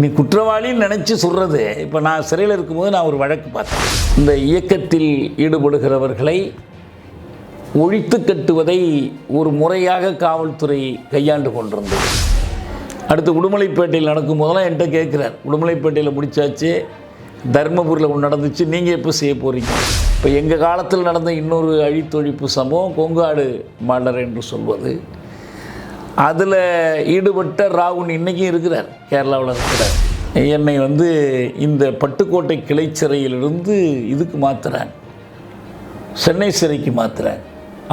நீ குற்றவாளின்னு நினச்சி சொல்கிறது இப்போ நான் சிறையில் இருக்கும்போது நான் ஒரு வழக்கு பார்த்தேன். இந்த இயக்கத்தில் ஈடுபடுகிறவர்களை ஒழித்து கட்டுவதை ஒரு முறையாக காவல்துறை கையாண்டு கொண்டிருந்தது. அடுத்து உடுமலைப்பேட்டையில் நடக்கும் போதெல்லாம் என்கிட்ட கேட்குறார். உடுமலைப்பேட்டையில் முடித்தாச்சு தர்மபுரியில் ஒன்று நடந்துச்சு. நீங்கள் எப்போ செய்ய போகிறீங்க இப்போ எங்கள் காலத்தில் நடந்த இன்னொரு அழித்தொழிப்பு சம்பவம் கொங்காடு மலர் என்று சொல்வது. அதில் ஈடுபட்ட ராகுல் இன்றைக்கும் இருக்கிறார் கேரளாவில் இருக்கிறார். என்னை வந்து இந்த பட்டுக்கோட்டை கிளை சிறையிலிருந்து இதுக்கு மாற்றுறாங்க சென்னை சிறைக்கு மாற்றுறாங்க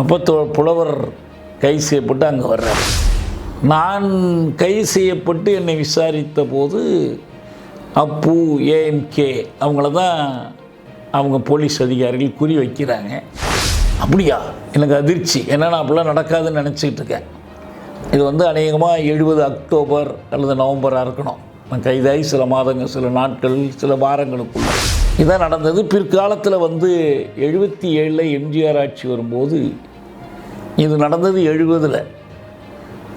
அப்போ புலவர் கைது செய்யப்பட்டு அங்கே வர்றார். நான் கைது செய்யப்பட்டு என்னை விசாரித்த போது அப்பு ஏஎம்கே அவங்கள தான் அவங்க போலீஸ் அதிகாரிகள் குறி வைக்கிறாங்க. அப்படியா? எனக்கு அதிர்ச்சி. ஏன்னா நான் அப்படிலாம் நடக்காதுன்னு நினச்சிக்கிட்டு இருக்கேன். இது வந்து அநேகமாக எழுபது அக்டோபர் அல்லது நவம்பராக இருக்கணும். நான் கைதாகி சில மாதங்கள் சில நாட்கள் சில வாரங்களுக்குள்ள இதான் நடந்தது. பிற்காலத்தில் வந்து எழுபத்தி ஏழில் எம்ஜிஆர் ஆட்சி வரும்போது இது நடந்தது எழுபதில்.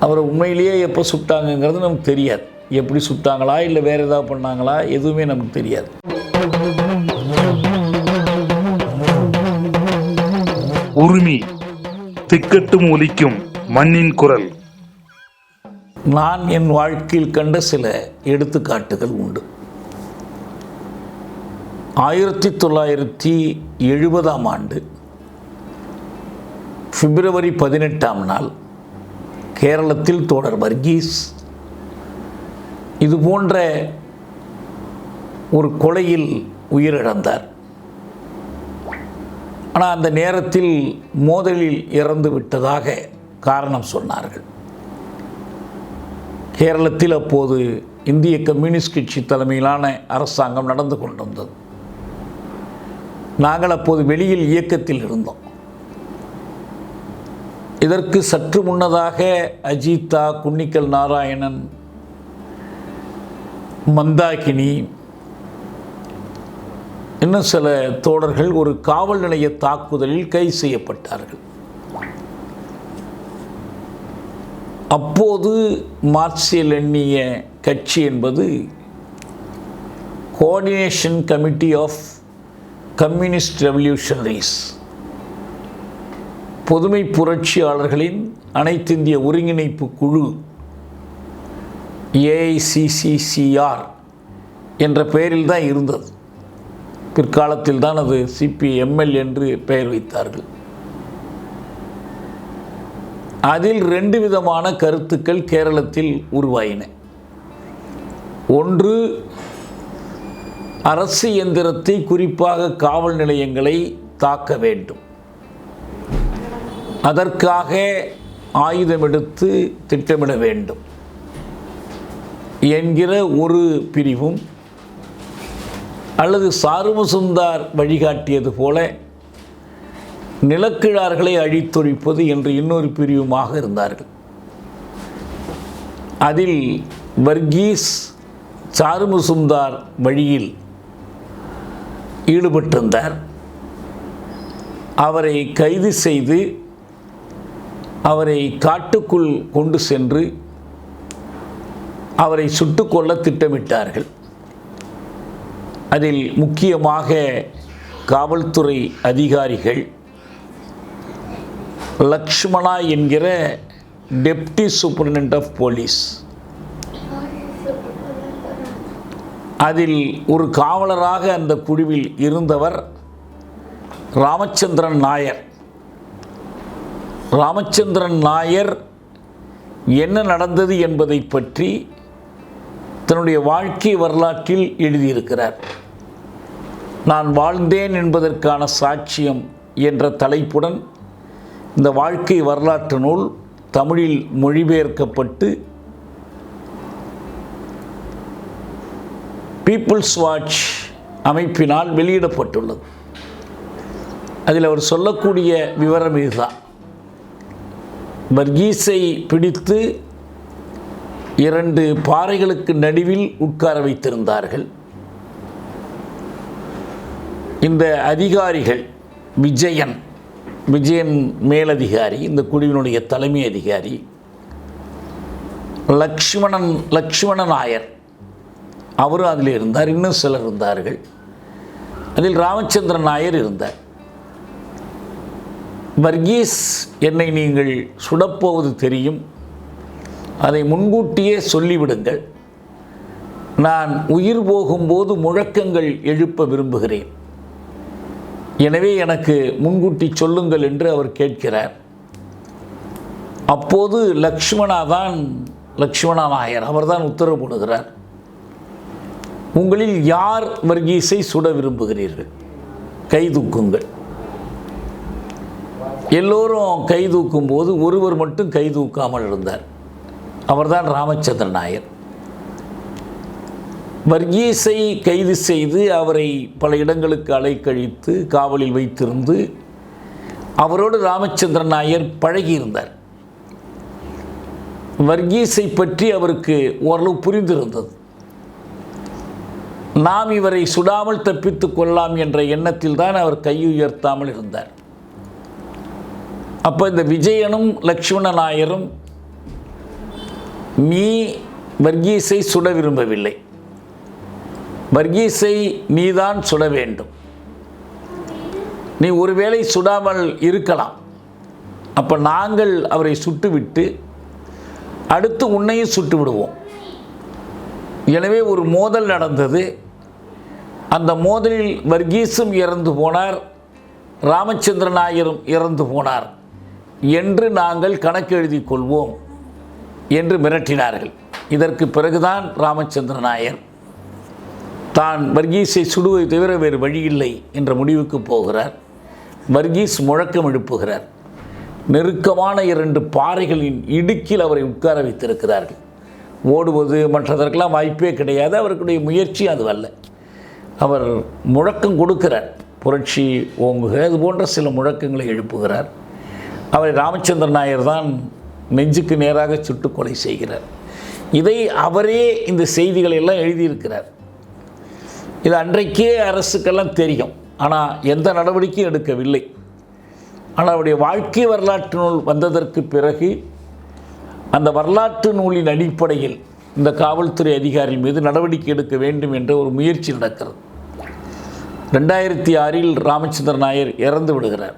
அவரை உண்மையிலேயே எப்போ சுட்டாங்கங்கிறது நமக்கு தெரியாது. எப்படி சுட்டாங்களா இல்லை வேறு ஏதாவது பண்ணாங்களா எதுவுமே நமக்கு தெரியாது. உரிமை திக்கட்டும் ஒலிக்கும் மண்ணின் குரல். நான் என் வாழ்க்கையில் கண்ட சில எடுத்துக்காட்டுகள் உண்டு. ஆயிரத்தி தொள்ளாயிரத்தி எழுபதாம் ஆண்டு பிப்ரவரி பதினெட்டாம் நாள் கேரளத்தில் தோழர் வர்கீஸ் இது போன்ற ஒரு கொலையில் உயிரிழந்தார். ஆனால் அந்த நேரத்தில் மோதலில் இறந்து விட்டதாக காரணம் சொன்னார்கள். கேரளத்தில் அப்போது இந்திய கம்யூனிஸ்ட் கட்சி தலைமையிலான அரசாங்கம் நடந்து கொண்டிருந்தது. நாங்கள் அப்போது வெளியில் இயக்கத்தில் இருந்தோம். இதற்கு சற்று முன்னதாக அஜீதா குன்னிக்கல் நாராயணன் மந்தாகினி இன்னும் சில தோழர்கள் ஒரு காவல் நிலைய தாக்குதலில் கைது செய்யப்பட்டார்கள். அப்போது மார்க்சியல் எண்ணிய கட்சி என்பது coordination committee of communist revolutionaries பொதுமை புரட்சியாளர்களின் அனைத்திந்திய ஒருங்கிணைப்பு குழு ஏஐசிசிசிஆர் என்ற பெயரில் தான் இருந்தது. பிற்காலத்தில் தான் அது சிபிஎம்எல் என்று பெயர் வைத்தார்கள். அதில் ரெண்டு விதமான கருத்துக்கள் கேரளத்தில் உருவாயின. ஒன்று அரசு இயந்திரத்தை குறிப்பாக காவல் நிலையங்களை தாக்க வேண்டும். அதற்காக ஆயுதம் எடுத்து திட்டமிட வேண்டும் என்கிற ஒரு பிரிவும் அல்லது சாருமசுந்தார் வழிகாட்டியது போல நிலக்கிழார்களை அழித்தொழிப்பது என்று இன்னொரு பிரிவுமாக இருந்தார்கள். அதில் வர்கீஸ் சாருமுசுந்தார் வழியில் ஈடுபட்டிருந்தார். அவரை கைது செய்து அவரை காட்டுக்குள் கொண்டு சென்று அவரை சுட்டுக்கொள்ள திட்டமிட்டார்கள். அதில் முக்கியமாக காவல்துறை அதிகாரிகள் லக்ஷ்மணா என்கிற டெப்டி சூப்பரிண்டென்ட் ஆஃப் போலீஸ். அதில் ஒரு காவலராக அந்த குழுவில் இருந்தவர் ராமச்சந்திரன் நாயர். ராமச்சந்திரன் நாயர் என்ன நடந்தது என்பதை பற்றி தன்னுடைய வாழ்க்கை வரலாற்றில் எழுதியிருக்கிறார். நான் வாழ்ந்தேன் என்பதற்கான சாட்சியம் என்ற தலைப்புடன் இந்த வாழ்க்கை வரலாற்று நூல் தமிழில் மொழிபெயர்க்கப்பட்டு பீப்புள்ஸ் வாட்ச் அமைப்பினால் வெளியிடப்பட்டுள்ளது. அதில் அவர் சொல்லக்கூடிய விவரம் இதுதான். வர்கீஸை பிடித்து இரண்டு பாறைகளுக்கு நடுவில் உட்கார வைத்திருந்தார்கள். இந்த அதிகாரிகள் விஜயன் விஜயன் மேலதிகாரி இந்த குழுவினுடைய தலைமை அதிகாரி லக்ஷ்மணன் லக்ஷ்மண நாயர். அவரும் அதில் இருந்தார் இன்னும் சிலர் இருந்தார்கள். அதில் ராமச்சந்திரன் நாயர் இருந்தார். வர்கீஸ் என்னை நீங்கள் சுடப்போவது தெரியும். அதை முன்கூட்டியே சொல்லிவிடுங்கள். நான் உயிர் போகும்போது முழக்கங்கள் எழுப்ப விரும்புகிறேன். எனவே எனக்கு முன்கூட்டி சொல்லுங்கள் என்று அவர் கேட்கிறார். அப்போது லக்ஷ்மணா தான் லக்ஷ்மணா நாயர் அவர்தான் உத்தரவு போடுகிறார். உங்களில் யார் வர்கீஸை சுட விரும்புகிறீர்கள்? கை தூக்குங்கள். எல்லோரும் கை தூக்கும் போது ஒருவர் மட்டும் கை தூக்காமல் இருந்தார். அவர்தான் ராமச்சந்திரன் நாயர் வர்கீஸை கைது செய்து அவரை பல இடங்களுக்கு அலைக்கழித்து காவலில் வைத்திருந்து அவரோடு ராமச்சந்திரன் நாயர் பழகியிருந்தார். வர்கீஸை பற்றி அவருக்கு ஓரளவு புரிந்திருந்தது. நாம் இவரை சுடாமல் தப்பித்துக் கொள்ளலாம் என்ற எண்ணத்தில் தான் அவர் கையுயர்த்தாமல் இருந்தார். அப்போ இந்த விஜயனும் லக்ஷ்மண நாயரும் நீ வர்கீஸை சுட விரும்பவில்லை. வர்கீஸை நீதான் சுட வேண்டும். நீ ஒருவேளை சுடாமல் இருக்கலாம். அப்போ நாங்கள் அவரை சுட்டுவிட்டு அடுத்து உன்னையும் சுட்டு விடுவோம் எனவே ஒரு மோதல் நடந்தது. அந்த மோதலில் வர்கீஸும் இறந்து போனார். ராமச்சந்திர நாயரும் இறந்து போனார். என்று நாங்கள் கணக்கு எழுதி கொள்வோம். என்று மிரட்டினார்கள். இதற்கு பிறகுதான் ராமச்சந்திர நாயர் தான் வர்கீஸை சுடுவதை தவிர வேறு வழியில்லை என்ற முடிவுக்கு போகிறார். வர்கீஸ் முழக்கம் எழுப்புகிறார். நெருக்கமான இரண்டு பாறைகளின் இடுக்கில் அவரை உட்கார வைத்திருக்கிறார்கள். ஓடுவது மற்றதற்கெல்லாம் வாய்ப்பே கிடையாது. அவருக்குடைய முயற்சி அது அல்ல. அவர் முழக்கம் கொடுக்கிறார். புரட்சி ஓங்குக இது போன்ற சில முழக்கங்களை எழுப்புகிறார். அவரை ராமச்சந்திரன் நாயர் தான் நெஞ்சுக்கு நேராக சுட்டுக்கொலை செய்கிறார். இதை அவரே இந்த செய்திகளை எல்லாம் எழுதியிருக்கிறார். இது அன்றைக்கே அரசுக்கெல்லாம் தெரியும். ஆனால் எந்த நடவடிக்கையும் எடுக்கவில்லை. ஆனால் அவருடைய வாழ்க்கை வரலாற்று நூல் வந்ததற்கு பிறகு அந்த வரலாற்று நூலின் அடிப்படையில் இந்த காவல்துறை அதிகாரி மீது நடவடிக்கை எடுக்க வேண்டும் என்ற ஒரு முயற்சி நடக்கிறது. ரெண்டாயிரத்தி ஆறில் ராமச்சந்திரன் நாயர் இறந்து விடுகிறார்.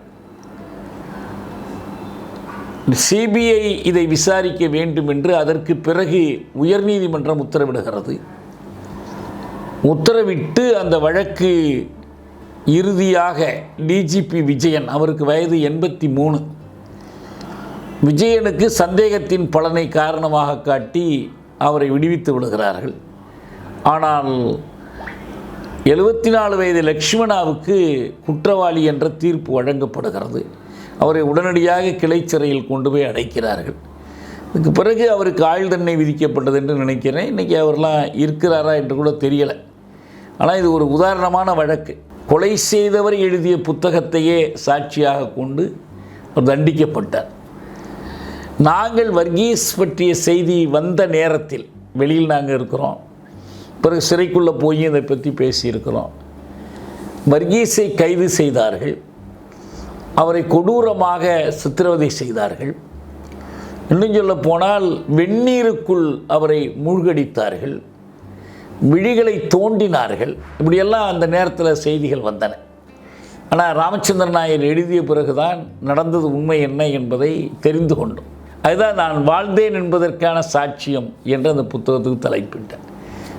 சிபிஐ இதை விசாரிக்க வேண்டும் என்று அதற்கு பிறகு உயர்நீதிமன்றம் உத்தரவிடுகிறது. உத்தரவிட்டு அந்த வழக்கு இறுதியாக டிஜிபி விஜயன் அவருக்கு வயது எண்பத்தி மூணு. விஜயனுக்கு சந்தேகத்தின் பலனை காரணமாக காட்டி அவரை விடுவித்து விடுகிறார்கள். ஆனால் எழுபத்தி நாலு வயது லக்ஷ்மணாவுக்கு குற்றவாளி என்ற தீர்ப்பு வழங்கப்படுகிறது. அவரை உடனடியாக கிளை சிறையில் கொண்டு போய் அடைக்கிறார்கள். இதுக்கு பிறகு அவருக்கு ஆயுள் தண்டனை விதிக்கப்பட்டது என்று நினைக்கிறேன். இன்றைக்கி அவர்லாம் இருக்கிறாரா என்று கூட தெரியலை. ஆனால் இது ஒரு உதாரணமான வழக்கு. கொலை செய்தவர் எழுதிய புத்தகத்தையே சாட்சியாக கொண்டு அவர் தண்டிக்கப்பட்டார். நாங்கள் வர்கீஸ் பற்றிய செய்தி வந்த நேரத்தில் வெளியில் நாங்கள் இருக்கிறோம். பிறகு சிறைக்குள்ளே போய் இதை பற்றி பேசியிருக்கிறோம். வர்கீஸை கைது செய்தார்கள். அவரை கொடூரமாக சித்திரவதை செய்தார்கள். இன்னும் சொல்ல போனால் வெந்நீருக்குள் அவரை மூழ்கடித்தார்கள். விழிகளை தோண்டினார்கள். இப்படியெல்லாம் அந்த நேரத்தில் செய்திகள் வந்தன. ஆனால் ராமச்சந்திரன் நாயர் எழுதிய பிறகுதான் நடந்தது உண்மை என்ன என்பதை தெரிந்து கொண்டோம். அதுதான் நான் வாழ்ந்தேன் என்பதற்கான சாட்சியம் என்று அந்த புத்தகத்துக்கு தலைப்பிட்டேன்.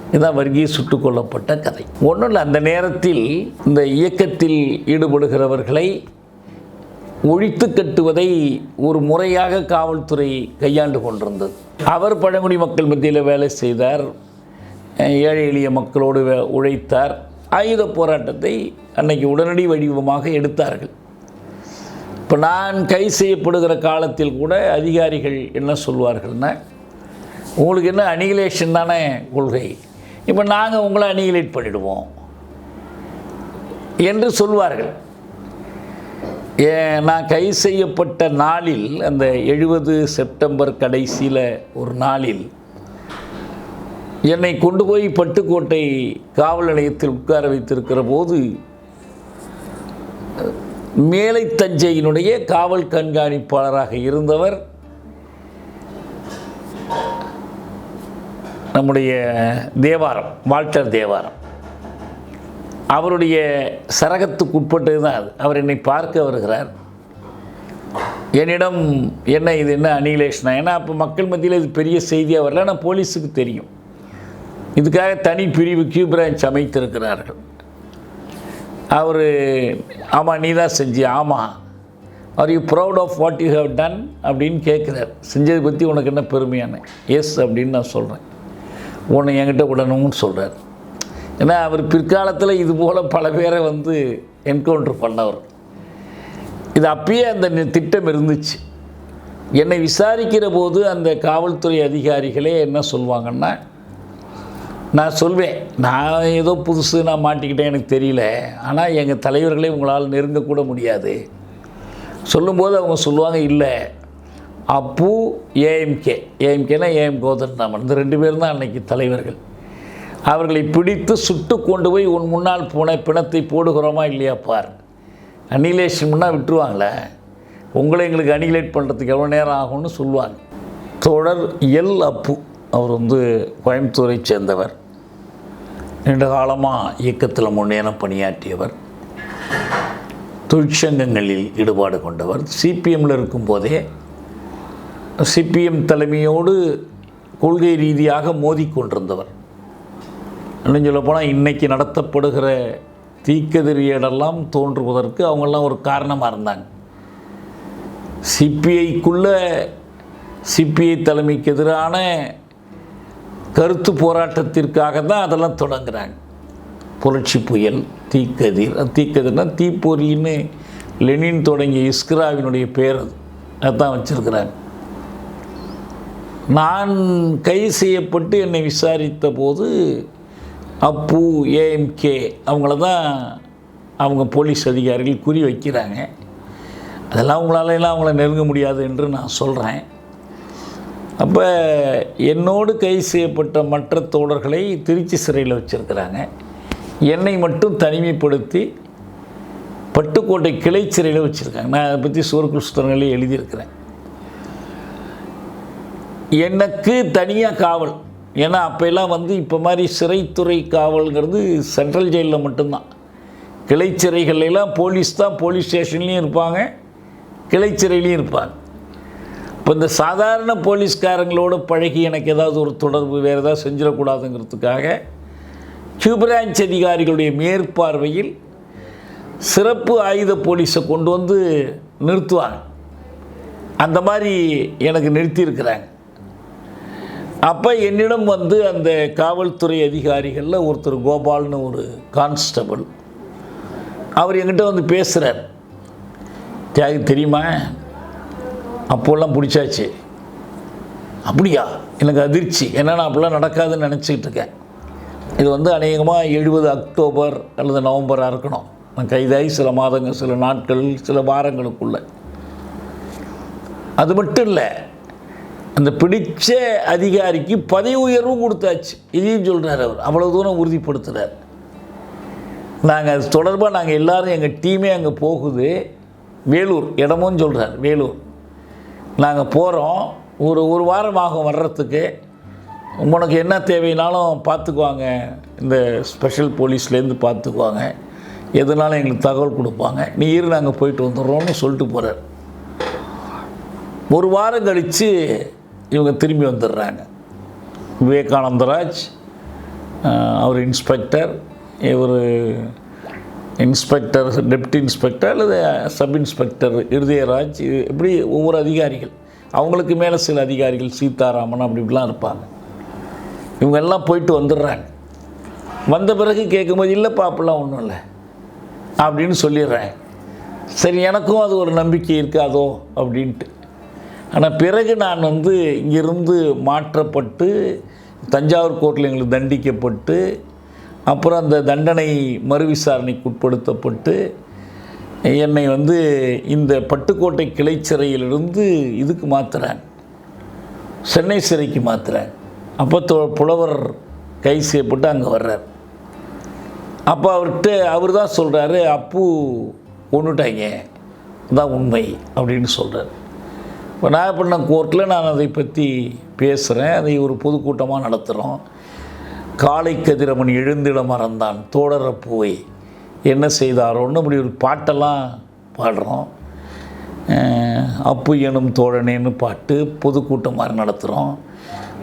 இதுதான் வர்கீய சுட்டுக் கொல்லப்பட்ட கதை. ஒன்றும் இல்லை அந்த நேரத்தில் இந்த இயக்கத்தில் ஈடுபடுகிறவர்களை ஒழித்து கட்டுவதை ஒரு முறையாக காவல்துறை கையாண்டு கொண்டிருந்தது. அவர் பழங்குடி மக்கள் மத்தியில் வேலை செய்தார். ஏழை எளிய மக்களோடு உழைத்தார். ஆயுத போராட்டத்தை அன்னைக்கு உடனடி வடிவமாக எடுத்தார்கள். இப்போ நான் கை செய்யப்படுகிற காலத்தில் கூட அதிகாரிகள் என்ன சொல்வார்கள்னா உங்களுக்கு என்ன அனிகிலேஷன் தானே கொள்கை? இப்போ நாங்கள் உங்களை அனிகிலேட் பண்ணிடுவோம். என்று சொல்வார்கள். ஏன் நான் கை செய்யப்பட்ட நாளில் அந்த எழுபது செப்டம்பர் கடைசியில் ஒரு நாளில் என்னை கொண்டு போய் பட்டுக்கோட்டை காவல் நிலையத்தில் உட்கார வைத்திருக்கிற போது மேலை தஞ்சையினுடைய காவல் கண்காணிப்பாளராக இருந்தவர் நம்முடைய தேவாரம் வால்டர் தேவாரம். அவருடைய சரகத்துக்கு உட்பட்டது தான் அது. அவர் என்னை பார்க்க வருகிறார். என்னிடம் என்ன இது என்ன அனிகிலேஷனா ஏன்னா அப்போ மக்கள் மத்தியில் இது பெரிய செய்தியாக வரல. ஆனால் போலீஸுக்கு தெரியும். இதுக்காக தனி பிரிவு கியூபிரான்ச் அமைத்திருக்கிறார்கள் அவர் ஆமாம் நீ தான் செஞ்சி ஆமாம் are you proud of what you have done அப்படின்னு கேட்குறார். செஞ்சதை பற்றி உனக்கு என்ன பெருமையான? எஸ் அப்படின்னு நான் சொல்கிறேன் உன்னை என்கிட்ட விடணும்னு சொல்கிறார் ஏன்னா அவர் பிற்காலத்தில் இது போல் பல பேரை வந்து என்கவுண்டர் பண்ணவர். இது அப்பயே அந்த திட்டம் இருந்துச்சு. என்னை விசாரிக்கிற போது அந்த காவல்துறை அதிகாரிகளே என்ன சொல்லுவாங்கன்னா நான் சொல்வேன். நான் ஏதோ புதுசு நான் மாட்டிக்கிட்டேன் எனக்கு தெரியல. ஆனால் எங்கள் தலைவர்களே உங்களால் நெருங்கக்கூட முடியாது. சொல்லும்போது அவங்க சொல்லுவாங்க இல்லை அப்பு ஏஎம்கே ஏஎம்கேனா ஏஎம் கோதண்டராமன். இந்த ரெண்டு பேரும் தான் அன்றைக்கி தலைவர்கள். அவர்களை பிடித்து சுட்டு கொண்டு போய் உன் முன்னால் போன பிணத்தை போடுகிறோமா இல்லையா பார். அனிலேஷன்னா விட்டுருவாங்களே. உங்களை எங்களுக்கு அனிலேட் பண்ணுறதுக்கு எவ்வளோ நேரம் ஆகும்னு சொல்லுவாங்க. தொடர் எல் அப்பு. அவர் வந்து கோயம்புத்தூரை சேர்ந்தவர். நீண்ட காலமாக இயக்கத்தில் முன்னேறம் பணியாற்றியவர் தொழிற்சங்கங்களில் ஈடுபாடு கொண்டவர் சிபிஎம்மில் இருக்கும்போதே சிபிஎம் தலைமையோடு கொள்கை ரீதியாக மோதிக்கொண்டிருந்தவர் இன்னும் சொல்ல போனால் இன்றைக்கி நடத்தப்படுகிற தீக்கதிரியடெல்லாம் தோன்றுவதற்கு அவங்கெல்லாம் ஒரு காரணமாக இருந்தாங்க. சிபிஐக்குள்ளே சிபிஐ தலைமைக்கு எதிரான கருத்து போராட்டத்திற்காக தான் அதெல்லாம் தொடங்குறாங்க. புரட்சி புயல் தீக்கதிர் அது தீக்கதிர்னா தீப்பொறின்னு லெனின் தொடங்கிய இஸ்கிராவினுடைய பேர் அது. அதான் வச்சுருக்கிறாங்க. நான் கைது செய்யப்பட்டு என்னை விசாரித்த போது அப்பு ஏஎம்கே அவங்கள தான் அவங்க போலீஸ் அதிகாரிகள் குறி வைக்கிறாங்க. அதெல்லாம் அவங்களால எல்லாம் அவங்கள நெருங்க முடியாது என்று நான் சொல்கிறேன் அப்போ என்னோடு கைது செய்யப்பட்ட மற்ற தோழர்களை திருச்சி சிறையில் வச்சுருக்கிறாங்க. என்னை மட்டும் தனிமைப்படுத்தி பட்டுக்கோட்டை கிளை சிறையில் வச்சுருக்காங்க. நான் அதை பற்றி சுவர்குஸ்தரங்களே எழுதியிருக்கிறேன். எனக்கு தனியாக காவல். ஏன்னா அப்போல்லாம் வந்து இப்போ மாதிரி சிறைத்துறை காவல்ங்கிறது சென்ட்ரல் ஜெயிலில் மட்டும்தான். கிளை சிறைகள்லாம் போலீஸ் தான் போலீஸ் ஸ்டேஷன்லேயும் இருப்பாங்க கிளை சிறையிலையும் இருப்பாங்க. இப்போ இந்த சாதாரண போலீஸ்காரங்களோட பழகி எனக்கு ஏதாவது ஒரு தொடர்பு வேறு ஏதாவது செஞ்சிடக்கூடாதுங்கிறதுக்காக கியூபிரான்ச் அதிகாரிகளுடைய மேற்பார்வையில் சிறப்பு ஆயுத போலீஸை கொண்டு வந்து நிறுத்துவாங்க. அந்த மாதிரி எனக்கு நிறுத்தியிருக்கிறாங்க. அப்போ என்னிடம் வந்து அந்த காவல்துறை அதிகாரிகளில் ஒருத்தர் கோபால்னு ஒரு கான்ஸ்டபிள். அவர் என்கிட்ட வந்து பேசுகிறார் தியாகி தெரியுமா? அப்போல்லாம் பிடிச்சாச்சு. அப்படியா? எனக்கு அதிர்ச்சி. ஏன்னா நான் அப்படிலாம் நடக்காதுன்னு நினச்சிக்கிட்டு இருக்கேன். இது வந்து அநேகமாக எழுபது அக்டோபர் அல்லது நவம்பராக இருக்கணும். நான் கைதாகி சில மாதங்கள் சில நாட்கள் சில வாரங்களுக்குள்ள. அது மட்டும் இல்லை அந்த பிடிச்ச அதிகாரிக்கு பதவி உயர்வும் கொடுத்தாச்சு. இதையும் சொல்கிறார் அவர். அவ்வளோ தூரம் உறுதிப்படுத்துகிறார் நாங்கள் அது தொடர்பாக நாங்கள் எல்லோரும் எங்கள் டீமே அங்கே போகுது. வேலூர் இடமும் சொல்கிறார் வேலூர். நாங்கள் போகிறோம் ஒரு ஒரு வாரம் ஆகும் வர்றதுக்கு. உனக்கு என்ன தேவைனாலும் பார்த்துக்குவாங்க இந்த ஸ்பெஷல் போலீஸ்லேருந்து பார்த்துக்குவாங்க எதுனாலும் எங்களுக்கு தகவல் கொடுப்பாங்க. நீ இரு நாங்கள் போயிட்டு வந்துடுறோம்னு சொல்லிட்டு போகிறார் ஒரு வாரம் கழித்து இவங்க திரும்பி வந்துடுறாங்க. விவேகானந்தராஜ் அவர் இன்ஸ்பெக்டர் இவர் இன்ஸ்பெக்டர் டெப்டி இன்ஸ்பெக்டர் அல்லது சப் இன்ஸ்பெக்டர் இருதயராஜ் இது இப்படி ஒவ்வொரு அதிகாரிகள். அவங்களுக்கு மேலே சில அதிகாரிகள் சீதாராமன் அப்படி இப்படிலாம் இருப்பாங்க. இவங்க எல்லாம் போயிட்டு வந்துடுறாங்க. வந்த பிறகு கேட்கும்போது இல்லை பாப்பெல்லாம் ஒன்றும் இல்லை. அப்படின்னு சொல்லிடுறேன் சரி எனக்கும் அது ஒரு நம்பிக்கை இருக்காதோ அப்படின்ட்டு. ஆனால் பிறகு நான் வந்து இங்கிருந்து மாற்றப்பட்டு தஞ்சாவூர் கோர்ட்டில் எங்களுக்கு தண்டிக்கப்பட்டு அப்புறம் அந்த தண்டனை மறு விசாரணைக்கு உட்படுத்தப்பட்டு என்னை வந்து இந்த பட்டுக்கோட்டை கிளை சிறையிலிருந்து இதுக்கு மாற்றுறாங்க சென்னை சிறைக்கு மாற்றுறாங்க அப்போ தோ புலவர் கைது செய்யப்பட்டு அங்கே வர்றார். அப்போ அவர்கிட்ட அவர் தான் சொல்கிறாரு அப்பு கொண்டுட்டாங்க தான் உண்மை அப்படின்னு சொல்கிறார் இப்போ நாகப்பட்டினம் கோர்ட்டில் நான் அதை பற்றி பேசுகிறேன் அதை ஒரு பொதுக்கூட்டமாக நடத்துகிறோம் காலை கதிரவன் எழுந்திட மறந்தான் தோழரப்பூவை என்ன செய்தாரோன்னு அப்படி ஒரு பாட்டெல்லாம் பாடுறோம். அப்பு எனும் தோழனேன்னு பாட்டு பொதுக்கூட்டம் மாதிரி நடத்துகிறோம்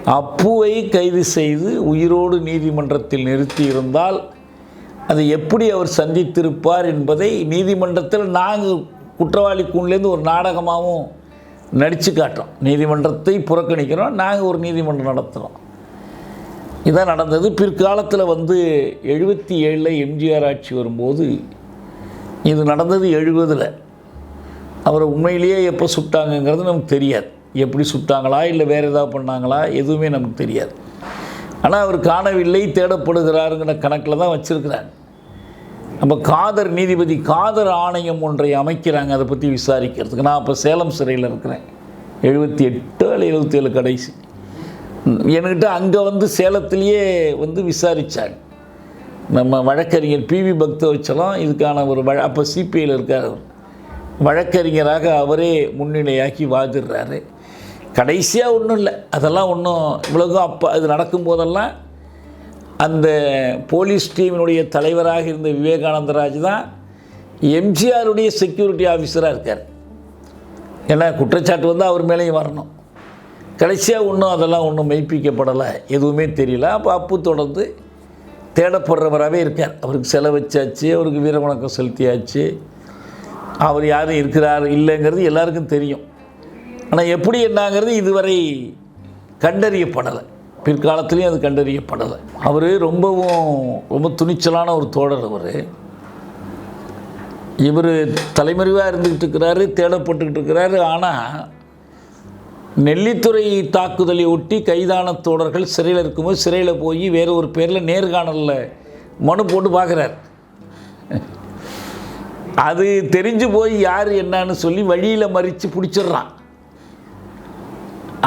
அப்புவை கைது செய்து உயிரோடு நீதிமன்றத்தில் நிறுத்தி இருந்தால் அதை எப்படி அவர் சந்தித்திருப்பார் என்பதை நீதிமன்றத்தில் நாங்கள் குற்றவாளி கூண்லேருந்து ஒரு நாடகமாகவும் நடித்து காட்டுறோம். நீதிமன்றத்தை புறக்கணிக்கிறோம் நாங்கள் ஒரு நீதிமன்றம் நடத்துகிறோம் இதான் நடந்தது. பிற்காலத்தில் வந்து எழுபத்தி ஏழில் எம்ஜிஆர் ஆட்சி வரும்போது இது நடந்தது எழுபதில். அவரை உண்மையிலேயே எப்போ சுட்டாங்கங்கிறது நமக்கு தெரியாது. எப்படி சுட்டாங்களா இல்லை வேறு ஏதாவது பண்ணாங்களா எதுவுமே நமக்கு தெரியாது. ஆனால் அவர் காணவில்லை தேடப்படுகிறாருங்கிற கணக்கில் தான் வச்சுருக்கிறாங்க நம்ம காதர் நீதிபதி காதர் ஆணையம் ஒன்றை அமைக்கிறாங்க அதை பற்றி விசாரிக்கிறதுக்கு. நான் அப்போ சேலம் சிறையில் இருக்கிறேன். எழுபத்தி எட்டு இல்லை எழுபத்தி ஏழு கடைசி. என்கிட்ட அங்கே வந்து சேலத்திலேயே வந்து விசாரித்தாங்க நம்ம வழக்கறிஞர் பிவி பக்தவச்சலம் இதுக்கான ஒரு வழ அப்போ சிபிஐயில் இருக்கார். வழக்கறிஞராக அவரே முன்னிலையாக்கி வாதிடுறாரு கடைசியாக ஒன்றும் இல்லை. அதெல்லாம் ஒன்றும் இவ்வளோக்கும் அப்போ அது நடக்கும்போதெல்லாம் அந்த போலீஸ் டீமினுடைய தலைவராக இருந்த விவேகானந்தராஜ் தான் எம்ஜிஆருடைய செக்யூரிட்டி ஆஃபீஸராக இருக்கார். ஏன்னா குற்றச்சாட்டு வந்து அவர் மேலேயும் வரணும். கடைசியாக ஒன்றும் அதெல்லாம் ஒன்றும் மெய்ப்பிக்கப்படலை. எதுவுமே தெரியல. அப்போ அப்பு தொடர்ந்து தேடப்படுறவராகவே இருக்கார். அவருக்கு செலவச்சாச்சு அவருக்கு வீர வணக்கம் செலுத்தியாச்சு. அவர் யாரும் இருக்கிறார் இல்லைங்கிறது எல்லாருக்கும் தெரியும். ஆனால் எப்படி என்னங்கிறது இதுவரை கண்டறியப்படலை. பிற்காலத்துலேயும் அது கண்டறியப்படலை. அவர் ரொம்பவும் ரொம்ப துணிச்சலான ஒரு தோழர் அவர். இவர் தலைமறைவாக இருந்துக்கிட்டு இருக்கிறாரு தேடப்பட்டுக்கிட்டு இருக்கிறாரு. ஆனால் நெல்லித்துறை தாக்குதலை ஒட்டி கைதான தோழர்கள் சிறையில் இருக்கும்போது சிறையில் போய் வேறு ஒரு பேரில் நேர்காணலில் மனு போட்டு பார்க்குறார் அது தெரிஞ்சு போய் யார் என்னன்னு சொல்லி வழியில் மறித்து பிடிச்சிடுறான்.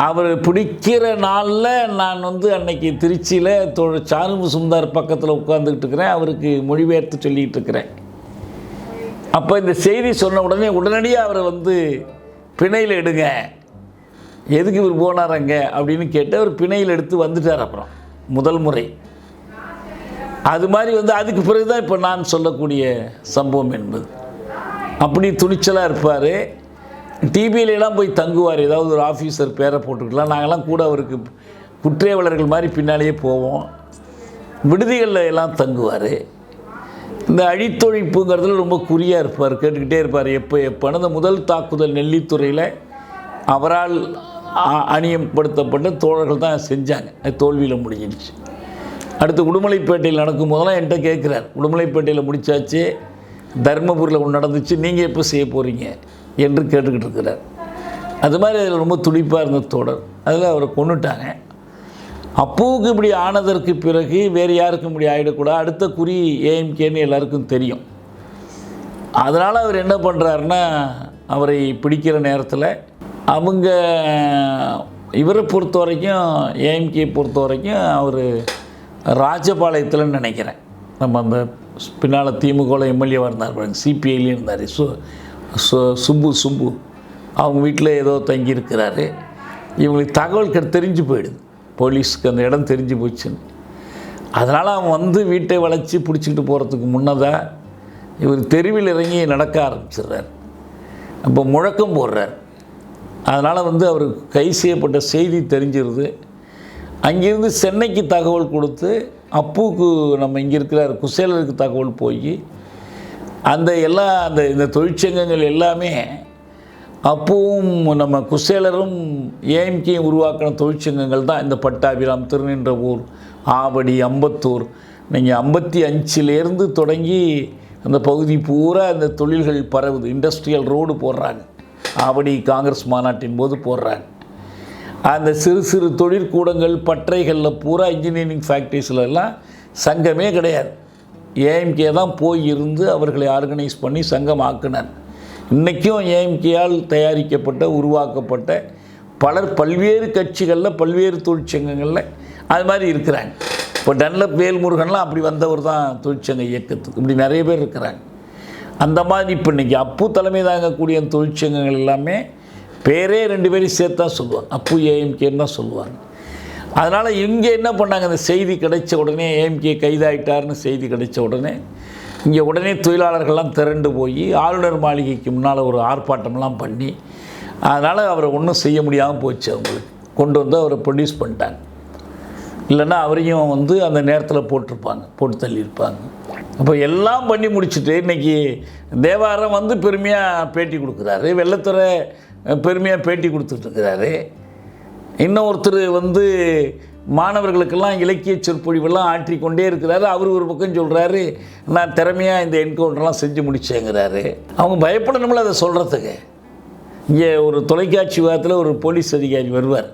அவர் பிடிக்கிற நாளில் நான் வந்து அன்னைக்கு திருச்சியில் தோ சாருமு சுந்தர் பக்கத்தில் உட்காந்துக்கிட்டு இருக்கிறேன். அவருக்கு மொழிபெயர்த்து சொல்லிகிட்டு இருக்கிறேன். அப்போ இந்த செய்தி சொன்ன உடனே உடனடியாக அவரை வந்து பிணையில் எடுங்க. எதுக்கு இவர் போனாரங்க அப்படின்னு கேட்டு அவர் பிணையில் எடுத்து வந்துட்டார் அப்புறம். முதல் முறை. அது மாதிரி வந்து அதுக்கு பிறகு தான் இப்போ நான் சொல்லக்கூடிய சம்பவம் என்பது. அப்படி துணிச்சலாக இருப்பார். டிபியிலலாம் போய் தங்குவார். ஏதாவது ஒரு ஆஃபீஸர் பேரை போட்டுக்கலாம். நாங்கள்லாம் கூட அவருக்கு குற்றேவலர்கள் மாதிரி பின்னாலேயே போவோம். விடுதிகளில் எல்லாம் தங்குவார். இந்த அழித்தொழிப்புங்கிறதுல ரொம்ப குறியாக இருப்பார். கேட்டுக்கிட்டே இருப்பார். எப்போ எப்போன்னு. அந்த முதல் தாக்குதல் நெல்லித்துறையில் அவரால் அணியப்படுத்தப்பட்ட தோழர்கள் தான் செஞ்சாங்க. தோல்வியில் முடிஞ்சிடுச்சு அடுத்து உடுமலைப்பேட்டையில் நடக்கும் போதெல்லாம் என்கிட்ட கேட்குறார். உடுமலைப்பேட்டையில் முடித்தாச்சு தர்மபுரியில் ஒன்று நடந்துச்சு. நீங்கள் எப்போ செய்ய போகிறீங்க என்று கேட்டுக்கிட்டு இருக்கிறார். அது மாதிரி அதில் ரொம்ப துடிப்பாக இருந்த தோழர். அதில் அவரை கொண்டுட்டாங்க அப்போவுக்கு இப்படி ஆனதற்கு பிறகு வேறு யாருக்கும் இப்படி ஆகிடக்கூடாது அடுத்த குறி ஏஎம்கேன்னு எல்லாருக்கும் தெரியும். அதனால் அவர் என்ன பண்ணுறாருன்னா அவரை பிடிக்கிற நேரத்தில் அவங்க இவரை பொறுத்த வரைக்கும் ஏஎம்கே பொறுத்த வரைக்கும் அவர் ராஜபாளையத்தில்னு நினைக்கிறேன். நம்ம அந்த பின்னால் திமுகவில் எம்எல்ஏவாக இருந்தார் பாருங்க சிபிஐலேயும் இருந்தார். சு சு சுப்பு சுப்பு. அவங்க வீட்டில் ஏதோ தங்கியிருக்கிறாரு இவங்களுக்கு தகவல் தெரிஞ்சு போயிடுது. போலீஸுக்கு அந்த இடம் தெரிஞ்சு போச்சுன்னு. அதனால் அவன் வந்து வீட்டை வளைச்சி பிடிச்சிக்கிட்டு போகிறதுக்கு முன்னதாக இவர் தெருவில் இறங்கி நடக்க ஆரம்பிச்சிடுறார். அப்போ முழக்கம் போடுறார். அதனால் வந்து அவர் கை செய்யப்பட்ட செய்தி தெரிஞ்சிருது. அங்கேருந்து சென்னைக்கு தகவல் கொடுத்து அப்புவுக்கு நம்ம இங்கே இருக்கிறார் குசேலருக்கு தகவல் போய் அந்த எல்லா அந்த இந்த தொழிற்சங்கங்கள் எல்லாமே அப்பவும் நம்ம குசேலரும் ஏஎம்கேயும் உருவாக்கின தொழிற்சங்கங்கள் தான் இந்த பட்டாபிராம் திருநின்றவூர் ஆவடி அம்பத்தூர். நீங்கள் ஐம்பத்தி அஞ்சுலேருந்து தொடங்கி அந்த பகுதி பூரா அந்த தொழில்கள் பரவுது. இண்டஸ்ட்ரியல் ரோடு போடுறாங்க. ஆவடி காங்கிரஸ் மாநாட்டின் போது போடுறாங்க அந்த சிறு சிறு தொழிற்கூடங்கள் பற்றைகளில் பூரா இன்ஜினியரிங் ஃபேக்ட்ரிஸ்லெல்லாம் சங்கமே கிடையாது. ஏஎம்கே தான் போய் இருந்து அவர்களை ஆர்கனைஸ் பண்ணி சங்கம் ஆக்கினார். இன்றைக்கும் ஏஎம்கேயால் தயாரிக்கப்பட்ட உருவாக்கப்பட்ட பலர் பல்வேறு கட்சிகளில் பல்வேறு தொழிற்சங்கங்களில் அது மாதிரி இருக்கிறாங்க. இப்போ டன்லப் வேல்முருகன்லாம் அப்படி வந்தவர் தான் தொழிற்சங்க இயக்கத்துக்கு. இப்படி நிறைய பேர் இருக்கிறாங்க. அந்த மாதிரி இப்போ இன்றைக்கி அப்பு தலைமை தாங்கக்கூடிய தொழிற்சங்கங்கள் எல்லாமே பேரே ரெண்டு பேரையும் சேர்த்து தான் சொல்லுவாங்க. அப்பு ஏஎம்கேன்னு தான் சொல்லுவாங்க. அதனால் இங்கே என்ன பண்ணாங்க? அந்த செய்தி கிடைச்ச உடனே ஏஎம்கே கைதாயிட்டார்னு செய்தி கிடைச்ச உடனே இங்கே உடனே தொழிலாளர்கள்லாம் திரண்டு போய் ஆளுநர் மாளிகைக்கு முன்னால் ஒரு ஆர்ப்பாட்டம்லாம் பண்ணி அதனால் அவரை ஒன்றும் செய்ய முடியாமல் போச்சு அவங்களுக்கு. கொண்டு வந்து அவரை ப்ரொடியூஸ் பண்ணிட்டாங்க. இல்லைன்னா அவரையும் வந்து அந்த நேரத்தில் போட்டிருப்பாங்க போட்டு தள்ளியிருப்பாங்க. அப்போ எல்லாம் பண்ணி முடிச்சுட்டு இன்றைக்கி தேவாரம் வந்து பெருமையாக பேட்டி கொடுக்குறாரு. வெள்ளத்துறை பெருமையாக பேட்டி கொடுத்துட்ருக்கிறாரு இன்னொருத்தர் வந்து மாணவர்களுக்கெல்லாம் இலக்கிய சொற்பொழிவெல்லாம் ஆற்றிக்கொண்டே இருக்கிறாரு. அவர் ஒரு பக்கம் சொல்கிறாரு நான் திறமையாக இந்த என்கவுண்டர்லாம் செஞ்சு முடிச்சேங்கிறாரு. அவங்க பயப்படணும்ல அதை சொல்கிறதுக்கு இங்கே ஒரு தொலைக்காட்சி விவாதத்தில் ஒரு போலீஸ் அதிகாரி வருவார்.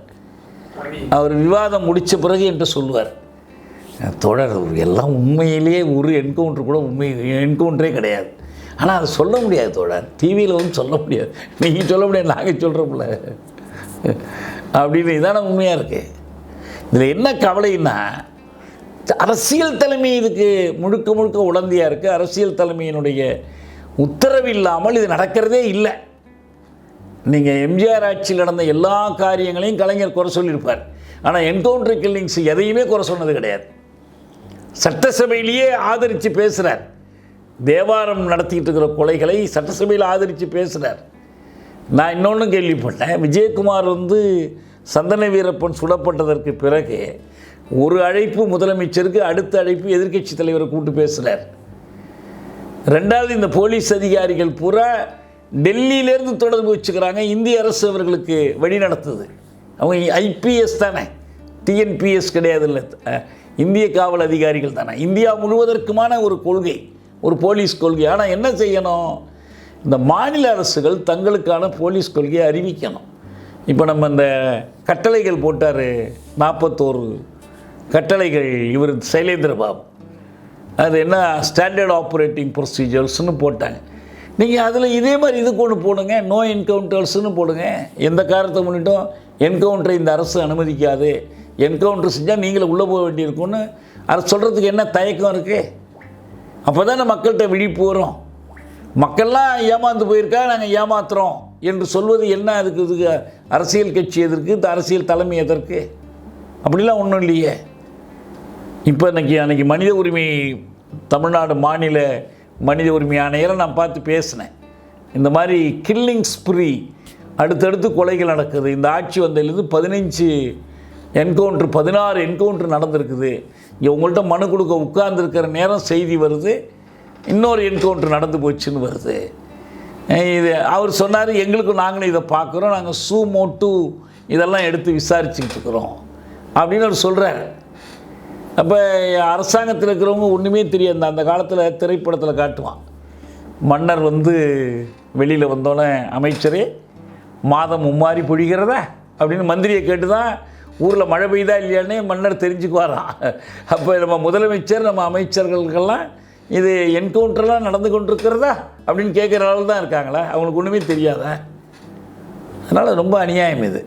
அவர் விவாதம் முடித்த பிறகு என்று சொல்லுவார். தொடர் எல்லாம் உண்மையிலேயே ஒரு என்கவுண்டர் கூட உண்மை என்கவுண்டரே கிடையாது. ஆனால் அதை சொல்ல முடியாது தோழர். டிவியில் வந்து சொல்ல முடியாது. நீங்கள் சொல்ல முடியாது நாங்கள் சொல்கிறோம்ல அப்படின்னு இதான உண்மையாக இருக்குது இதில் என்ன கவலைன்னா அரசியல் தலைமை இதுக்கு முழுக்க முழுக்க உடந்தையாக இருக்குது அரசியல் தலைமையினுடைய உத்தரவு இல்லாமல் இது நடக்கிறதே இல்லை. நீங்கள் எம்ஜிஆர் ஆட்சியில் நடந்த எல்லா காரியங்களையும் கலைஞர் குறை சொல்லியிருப்பார். ஆனால் என்கவுண்டர் கில்லிங்ஸ் எதையுமே குறை சொன்னது கிடையாது. சட்டசபையிலேயே ஆதரித்து பேசுகிறார் தேவாரம் நடத்திக்கிட்டு இருக்கிற கொலைகளை சட்டசபையில் ஆதரித்து பேசுகிறார் நான் இன்னொன்று கேள்விப்பட்டேன். விஜயகுமார் வந்து சந்தன வீரப்பன் சுடப்பட்டதற்கு பிறகு ஒரு அழைப்பு முதலமைச்சருக்கு அடுத்த அழைப்பு எதிர்க்கட்சி தலைவரை கூப்பிட்டு பேசுகிறார் ரெண்டாவது இந்த போலீஸ் அதிகாரிகள் பூரா டெல்லியிலேருந்து தொடர்பு வச்சுக்கிறாங்க. இந்திய அரசு அவர்களுக்கு வழி நடத்துது அவங்க ஐபிஎஸ் தானே. டிஎன்பிஎஸ் கிடையாது இல்லை இந்திய காவல் அதிகாரிகள் தானே. இந்தியா முழுவதற்குமான ஒரு கொள்கை ஒரு போலீஸ் கொள்கை. ஆனால் என்ன செய்யணும்? இந்த மாநில அரசுகள் தங்களுக்கான போலீஸ் கொள்கையை அறிவிக்கணும். இப்போ நம்ம இந்த கட்டளைகள் போட்டார் நாற்பத்தோரு கட்டளைகள் இவர் சைலேந்திர பாபு. அது என்ன? ஸ்டாண்டர்ட் ஆப்ரேட்டிங் ப்ரொசீஜர்ஸ்னு போட்டாங்க. நீங்கள் அதில் இதே மாதிரி இதுக்கு ஒன்று போடுங்க. நோ என்கவுண்டர்ஸ்னு போடுங்க. எந்த காரணத்தை முன்னிட்டும் என்கவுண்டரை இந்த அரசு அனுமதிக்காது. என்கவுண்டர் செஞ்சால் நீங்களும் உள்ளே போக வேண்டியிருக்கும்னு அதை சொல்கிறதுக்கு என்ன தயக்கம் இருக்குது அப்போ தானே மக்கள்கிட்ட விழிப்பு வரும். மக்கள்லாம் ஏமாந்து போயிருக்கா? நாங்கள் ஏமாத்துறோம். என்று சொல்வது என்ன அதுக்கு இதுக்கு அரசியல் கட்சி எதற்கு? இந்த அரசியல் தலைமை எதற்கு? அப்படிலாம் ஒன்றும் இல்லையே. இப்போ இன்றைக்கி அன்றைக்கி மனித உரிமை தமிழ்நாடு மாநில மனித உரிமை ஆணையரை நான் பார்த்து பேசினேன். இந்த மாதிரி கில்லிங் ஸ்ப்ரீ அடுத்தடுத்து கொலைகள் நடக்குது. இந்த ஆட்சி வந்ததுலேருந்து பதினஞ்சு என்கவுண்ட்ரு பதினாறு என்கவுண்ட்ரு நடந்திருக்குது. இங்கே உங்கள்கிட்ட மனு கொடுக்க உட்கார்ந்துருக்கிற நேரம் செய்தி வருது. இன்னொரு என்கவுண்ட்ரு நடந்து போச்சுன்னு வருது. இது அவர் சொன்னார் எங்களுக்கும் நாங்களும் இதை பார்க்குறோம். நாங்கள் சூ மோட்டு இதெல்லாம் எடுத்து விசாரிச்சுக்கிட்டு இருக்கிறோம். அப்படின்னு அவர் சொல்கிறார் அப்போ அரசாங்கத்தில் இருக்கிறவங்க ஒன்றுமே தெரியாது. அந்த- அந்த காலத்தில் திரைப்படத்தில் காட்டுவான் மன்னர் வந்து வெளியில் வந்தோடனே அமைச்சரே மாதம் மும்மாரி பொழிகிறதா? அப்படின்னு மந்திரியை கேட்டு தான் ஊரில் மழை பெய்தா இல்லையான்னு மன்னர் தெரிஞ்சுக்குவாராம். அப்போ நம்ம முதலமைச்சர் நம்ம அமைச்சர்களுக்கெல்லாம் இது என்கவுண்டர்லாம் நடந்து கொண்டிருக்கிறதா அப்படின்னு கேட்குற அளவு தான் இருக்காங்களா. அவங்களுக்கு ஒன்றுமே தெரியாத? அதனால் ரொம்ப அநியாயம் இது.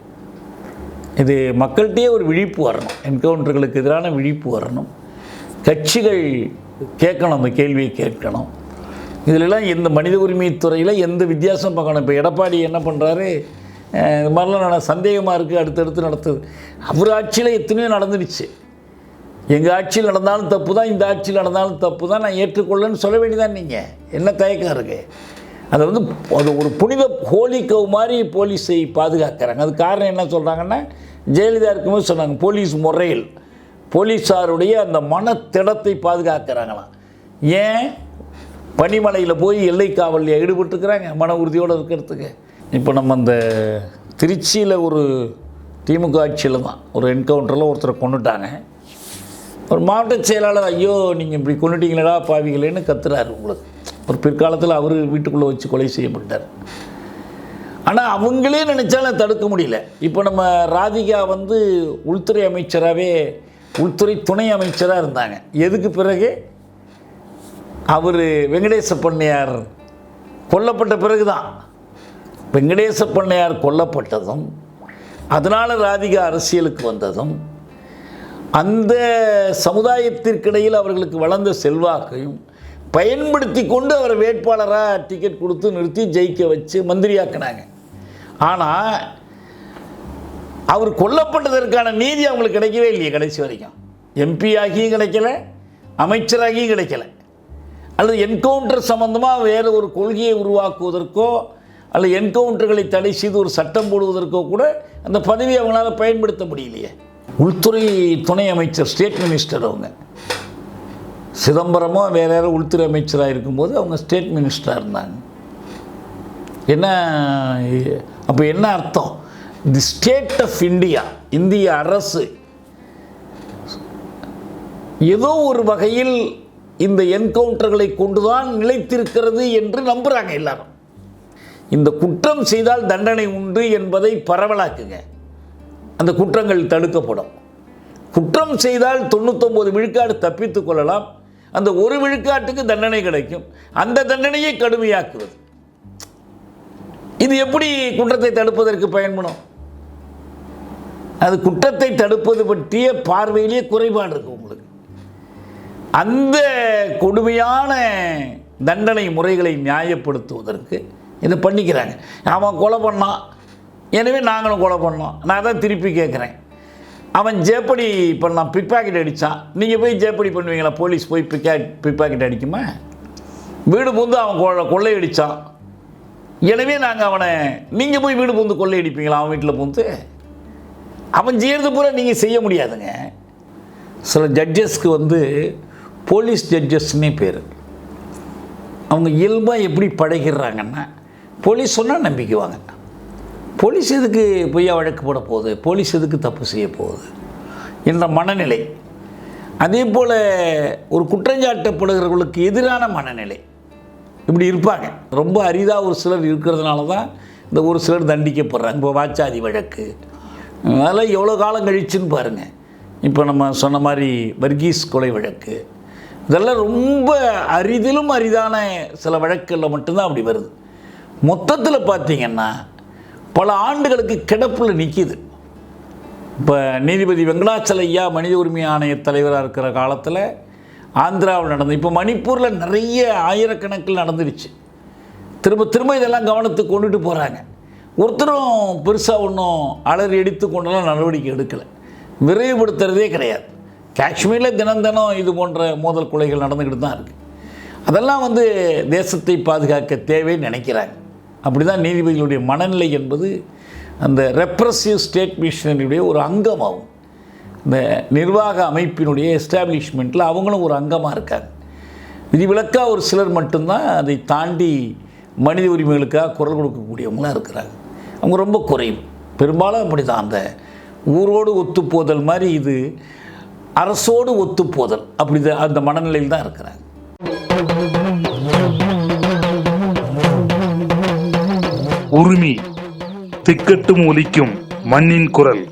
இது மக்கள்கிட்டயே ஒரு விழிப்பு வரணும். என்கவுண்டர்களுக்கு எதிரான விழிப்பு வரணும். கட்சிகள் கேட்கணும் அந்த கேள்வியை கேட்கணும். இதிலெல்லாம் எந்த மனித உரிமை துறையில் எந்த வித்தியாசம் பார்க்கணும்? இப்போ எடப்பாடி என்ன பண்ணுறாரு இது மாதிரிலாம் நான் சந்தேகமாக இருக்குது அடுத்தடுத்து நடத்துது. அவர் ஆட்சியில் எத்தனையோ நடந்துடுச்சு. எங்கள் ஆட்சியில் நடந்தாலும் தப்பு தான் இந்த ஆட்சியில் நடந்தாலும் தப்பு தான் நான் ஏற்றுக்கொள்ளன்னு சொல்ல வேண்டியதான் நீங்கள் என்ன தயக்கம் இருக்குது அதை வந்து அது ஒரு புனித ஹோலிக்கவு மாதிரி போலீஸை பாதுகாக்கிறாங்க. அது காரணம் என்ன சொல்கிறாங்கன்னா ஜெயலலிதா இருக்கும்போது சொன்னாங்க போலீஸ் முறையில் போலீஸாருடைய அந்த மனத்திடத்தை பாதுகாக்கிறாங்களாம். ஏன்? பனிமலையில் போய் எல்லை காவலில் ஈடுபட்டுருக்குறாங்க மன உறுதியோடு இருக்கிறதுக்கு. இப்போ நம்ம அந்த திருச்சியில் ஒரு திமுக ஆட்சியில் தான் ஒரு என்கவுண்டரில் ஒருத்தரை கொண்டுட்டாங்க ஒரு மாவட்ட செயலாளர் ஐயோ நீங்கள் இப்படி கொண்டுட்டீங்களா பாவிகளேன்னு கத்துறாரு உங்களுக்கு. ஒரு பிற்காலத்தில் அவர் வீட்டுக்குள்ளே வச்சு கொலை செய்யப்பட்டார். ஆனால் அவங்களே நினச்சாலும் தடுக்க முடியல. இப்போ நம்ம ராதிகா வந்து உள்துறை அமைச்சராகவே உள்துறை துணை அமைச்சராக இருந்தாங்க. எதுக்கு பிறகு? அவர் வெங்கடேச பண்ணையார் கொல்லப்பட்ட பிறகு தான் வெங்கடேச பண்ணையார் கொல்லப்பட்டதும் அதனால் ராதிகா அரசியலுக்கு வந்ததும் அந்த சமுதாயத்திற்கிடையில் அவர்களுக்கு வளர்ந்த செல்வாக்கையும் பயன்படுத்தி கொண்டு அவரை வேட்பாளராக டிக்கெட் கொடுத்து நிறுத்தி ஜெயிக்க வச்சு மந்திரியாக்கினாங்க. ஆனால் அவர் கொல்லப்பட்டதற்கான நீதி அவங்களுக்கு கிடைக்கவே இல்லையே கடைசி வரைக்கும். எம்பி ஆகியும் கிடைக்கல அமைச்சராகியும் கிடைக்கல. அல்லது என்கவுண்டர் சம்பந்தமாக வேறு ஒரு கொள்கையை உருவாக்குவதற்கோ அல்லது என்கவுண்டர்களை தடை செய்து ஒரு சட்டம் போடுவதற்கோ கூட அந்த பதவியை அவங்களால பயன்படுத்த முடியலையே. உள்துறை துணை அமைச்சர் ஸ்டேட் மினிஸ்டர் அவங்க. சிதம்பரமும் வேறு யாரோ உள்துறை அமைச்சராக இருக்கும்போது அவங்க ஸ்டேட் மினிஸ்டராக இருந்தாங்க. என்ன அப்போ என்ன அர்த்தம்? தி ஸ்டேட் ஆஃப் இந்தியா இந்திய அரசு ஏதோ ஒரு வகையில் இந்த என்கவுண்டர்களை கொண்டுதான் நிலைத்திருக்கிறது என்று நம்புகிறாங்க எல்லாரும். இந்த குற்றம் செய்தால் தண்டனை உண்டு என்பதை பரவலாக்குங்க. அந்த குற்றங்கள் தடுக்கப்படும். குற்றம் செய்தால் தொண்ணூத்தொம்பது விழுக்காடு தப்பித்துக் கொள்ளலாம். அந்த ஒரு விழுக்காட்டுக்கு தண்டனை கிடைக்கும். அந்த தண்டனையை கடுமையாக்குவது. இது எப்படி குற்றத்தை தடுப்பதற்கு பயன்படும்? அது குற்றத்தை தடுப்பது பற்றிய பார்வையிலேயே குறைபாடு இருக்கு உங்களுக்கு. அந்த கொடுமையான தண்டனை முறைகளை நியாயப்படுத்துவதற்கு இதை பண்ணிக்கிறாங்க. அவன் கொலை பண்ணான். எனவே நாங்களும் கொலை பண்ணோம். நான் தான் திருப்பி கேட்குறேன். அவன் ஜேப்படி பண்ணான் பிக் பாக்கெட் அடித்தான் நீங்கள் போய் ஜேப்படி பண்ணுவீங்களா? போலீஸ் போய் பிக்கா பிக் பாக்கெட் அடிக்குமா? வீடு புந்து அவன் கொள்ளை கொள்ளையடித்தான் எனவே நாங்கள் அவனை நீங்கள் போய் வீடு புந்து கொள்ளையடிப்பீங்களா? அவன் வீட்டில் புந்து? அவன் செய்கிறது பூரா நீங்கள் செய்ய முடியாதுங்க. சில ஜட்ஜஸ்க்கு வந்து போலீஸ் ஜட்ஜஸ்னே பேர். அவங்க இயல்பாக எப்படி பழகிறாங்கன்னா போலீஸ் சொன்னால் நம்பிக்குவாங்க. போலீஸ் எதுக்கு பொய்யா வழக்கு போட போகுது? போலீஸ் எதுக்கு தப்பு செய்ய போகுது? என்ற மனநிலை. அதே போல் ஒரு குற்றஞ்சாட்டப்படுகிறவர்களுக்கு எதிரான மனநிலை. இப்படி இருப்பாங்க. ரொம்ப அரிதாக ஒரு சிலர் இருக்கிறதுனால தான் இந்த ஒரு சிலர் தண்டிக்கப்படுறாங்க. இப்போ வாச்சாதி வழக்கு. அதெல்லாம் எவ்வளோ காலம் கழிச்சுன்னு பாருங்கள் இப்போ நம்ம சொன்ன மாதிரி வர்கீஸ் கொலை வழக்கு. இதெல்லாம் ரொம்ப அரிதிலும் அரிதான சில வழக்குகளில் மட்டும்தான் அப்படி வருது. மொத்தத்தில் பார்த்தீங்கன்னா பல ஆண்டுகளுக்கு கிடப்பில் நிற்கிது இப்போ நீதிபதி வெங்கடாச்சலையா மனித உரிமை ஆணைய தலைவராக இருக்கிற காலத்தில் ஆந்திராவில் நடந்து இப்போ மணிப்பூரில் நிறைய ஆயிரக்கணக்கில் நடந்துருச்சு. திரும்ப திரும்ப இதெல்லாம் கவனத்துக்கு கொண்டுட்டு போகிறாங்க ஒருத்தரும் பெருசாக ஒன்றும் அலறி எடுத்து கொண்டெல்லாம் நடவடிக்கை எடுக்கலை. விரைவுபடுத்துறதே கிடையாது. காஷ்மீரில் தினம் தினம் இது போன்ற மோதல் கொலைகள் நடந்துக்கிட்டு தான் இருக்குது அதெல்லாம் வந்து தேசத்தை பாதுகாக்க தேவைன்னு நினைக்கிறாங்க. அப்படி தான் நீதிபதிகளுடைய மனநிலை என்பது அந்த ரெப்ரஸிவ் ஸ்டேட் மிஷனரியுடைய ஒரு அங்கமாகும். இந்த நிர்வாக அமைப்பினுடைய எஸ்டாப்ளிஷ்மெண்ட்டில் அவங்களும் ஒரு அங்கமாக இருக்காங்க. விதிவிலக்காக ஒரு சிலர் மட்டும்தான் அதை தாண்டி மனித உரிமைகளுக்காக குரல் கொடுக்கக்கூடியவங்களாக இருக்கிறாங்க. அவங்க ரொம்ப குறையும் பெரும்பாலும் அப்படி தான் அந்த ஊரோடு ஒத்துப்போதல் மாதிரி இது அரசோடு ஒத்துப்போதல். அப்படி தான் அந்த மனநிலையில் தான் இருக்கிறாங்க. உரிமை திக்கட்டும் ஒலிக்கும் மண்ணின் குரல்.